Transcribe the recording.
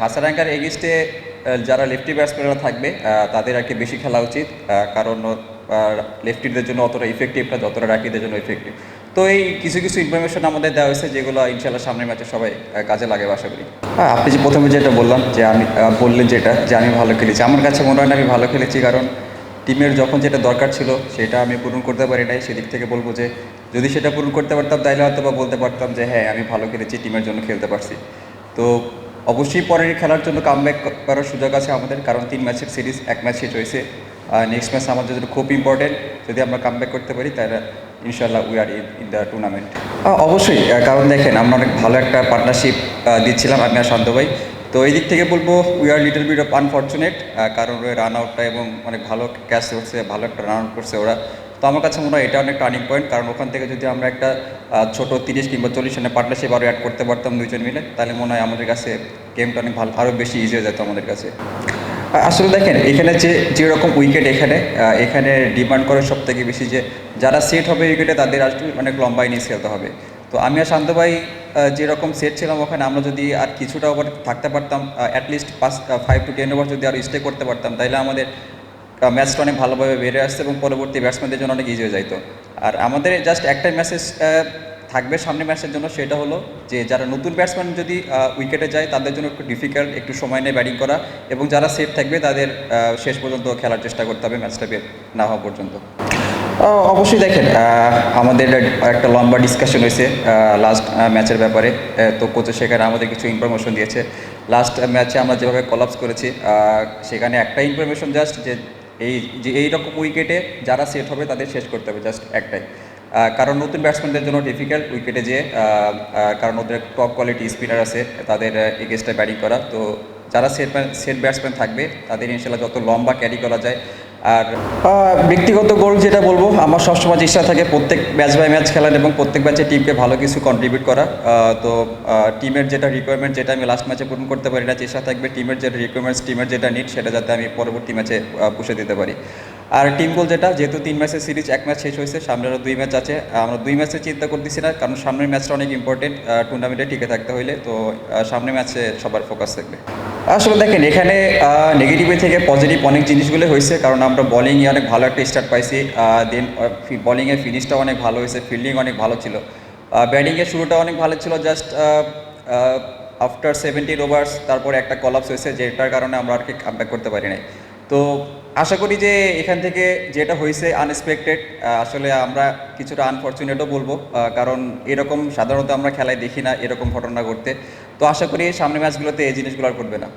হাসারাঙ্কার এগেস্টে যারা লেফটি ব্যাটসম্যানরা থাকবে তাদের আর কি বেশি খেলা উচিত কারণ লেফটিদের জন্য অতটা ইফেক্টিভ না, যতটা রাকিদের জন্য ইফেক্টিভ তো এই কিছু কিছু ইনফরমেশন আমাদের দেওয়া হয়েছে, যেগুলো ইনশাল্লাহ সামনের ম্যাচে সবাই কাজে লাগে আশা করি। হ্যাঁ আপনি যে প্রথমে যেটা বললাম, যে আমি বললেন যেটা, যে আমি ভালো খেলেছি। আমার কাছে মনে হয় না আমি ভালো খেলেছি, কারণ টিমের যখন যেটা দরকার ছিল, সেটা আমি পূরণ করতে পারি নাই। সেদিক থেকে বলব যে, যদি সেটা পূরণ করতে পারতাম তাহলে হয়তো বা বলতে পারতাম যে হ্যাঁ আমি ভালো খেলেছি, টিমের জন্য খেলতে পারছি। তো অবশ্যই পরের খেলার জন্য কামব্যাক করার সুযোগ আছে আমাদের, কারণ তিন ম্যাচের সিরিজ এক ম্যাচ শেষ হয়েছে। নেক্সট ম্যাচ আমাদের জন্য খুব ইম্পর্টেন্ট যদি আমরা কামব্যাক করতে পারি, তাহলে ইনশাল্লাহ we are in the tournament অবশ্যই কারণ দেখেন, আমরা অনেক ভালো একটা পার্টনারশিপ দিচ্ছিলাম আমি আর শান্ত ভাই। তো এই দিক থেকে বলব we are little bit of unfortunate কারণ ওই রান আউটটা এবং অনেক ভালো ক্যাচ করছে, ভালো একটা রান আউট করছে ওরা। তো আমার কাছে মনে হয় এটা অনেক টার্নিং পয়েন্ট কারণ ওখান থেকে যদি আমরা একটা ছোট তিরিশ কিংবা চল্লিশ রানের পার্টনারশিপ আরও অ্যাড করতে পারতাম দুইজন মিলে, তাহলে মনে হয় আমাদের কাছে গেমটা অনেক ভালো আরও বেশি ইজি হয়ে যেত আমাদের কাছে। আসলে দেখেন, এখানে যে, যেরকম উইকেট এখানে এখানে ডিমান্ড করে সব থেকে বেশি যে, যারা সেট হবে উইকেটে তাদের আসলে অনেক লম্বা ইনিংস খেলতে হবে। তো আমি আর শান্ত ভাই যেরকম সেট ছিলাম ওখানে, আমরা যদি আর কিছুটা ওভার থাকতে পারতাম অ্যাটলিস্ট পাঁচ ফাইভ টু টেন ওভার যদি আর স্টে করতে পারতাম তাহলে আমাদের ম্যাচটা অনেক ভালোভাবে বেড়ে আসছে এবং পরবর্তী ব্যাটসম্যানদের জন্য অনেক ইজি হয়ে যাইতো। আর আমাদের জাস্ট একটাই মেসেজ থাকবে সামনে ম্যাচের জন্য, সেটা হলো যে যারা নতুন ব্যাটসম্যান যদি উইকেটে যায়, তাদের জন্য একটু ডিফিকাল্ট একটু সময় নিয়ে ব্যাটিং করা এবং যারা সেফ থাকবে, তাদের শেষ পর্যন্ত খেলার চেষ্টা করতে হবে ম্যাচটা বের না হওয়া পর্যন্ত। অবশ্যই দেখেন আমাদের একটা লম্বা ডিসকাশন হয়েছে লাস্ট ম্যাচের ব্যাপারে। তো কোচে সেখানে আমাদের কিছু ইনফরমেশন দিয়েছে। লাস্ট ম্যাচে আমরা যেভাবে কলাপস করেছি সেখানে একটা ইনফরমেশন জাস্ট যে এই যে এই রকম উইকেটে যারা সেট হবে তাদের শেষ করতে হবে জাস্ট একটাই। কারণ নতুন ব্যাটসম্যানদের জন্য ডিফিকাল্ট উইকেটে যে কারণ ওদের টপ কোয়ালিটি স্পিনার আছে, তাদের এগেস্টে ব্যাটিং করা। তো যারা সেট সেট ব্যাটসম্যান থাকবে, তাদের ইনশাল্লাহ যত লম্বা ক্যারি করা যায় আর ব্যক্তিগত গোল যেটা বলব, আমার সবসময় চেষ্টা থাকে প্রত্যেক ম্যাচ বাই ম্যাচ খেলার এবং প্রত্যেক ম্যাচে টিমকে ভালো কিছু কন্ট্রিবিউট করা তো টিমের যেটা রিকোয়ারমেন্ট যেটা আমি লাস্ট ম্যাচে পূরণ করতে পারি না, চেষ্টা থাকবে টিমের যেটা রিকোয়ারমেন্টস টিমের যেটা নিট সেটা যাতে আমি পরবর্তী ম্যাচে পুষে দিতে পারি। আর টিম গোল যেটা, যেহেতু তিন ম্যাচের সিরিজ এক ম্যাচ শেষ হয়েছে সামনে আরও দুই ম্যাচ আছে। আমরা দুই ম্যাচে চিন্তা করতেছি না, কারণ সামনের ম্যাচটা অনেক ইম্পর্টেন্ট টুর্নামেন্টে টিকে থাকতে হইলে। তো সামনের ম্যাচে সবার ফোকাস থাকবে। আসলে দেখেন, এখানে নেগেটিভ থেকে পজিটিভ অনেক জিনিসগুলো হয়েছে, কারণ আমরা বলিংয়ে অনেক ভালো একটা স্টার্ট পাইছি দেন বলিংয়ের ফিনিশটাও অনেক ভালো হয়েছে ফিল্ডিং অনেক ভালো ছিল। ব্যাটিংয়ের শুরুটা অনেক ভালো ছিল জাস্ট আফটার সেভেন্টিন ওভার্স তারপরে একটা কলাপস হয়েছে, যেটার কারণে আমরা আর কি কামব্যাক করতে পারি নাই। তো আশা করি যে এখান থেকে যেটা হয়েছে আনএক্সপেক্টেড আসলে আমরা কিছুটা আনফর্চুনেটও বলব কারণ এরকম সাধারণত আমরা খেলায় দেখি না এরকম ঘটনা ঘটতে। তো আশা করি সামনে ম্যাচগুলোতে এই জিনিসগুলো আর ঘটবে না।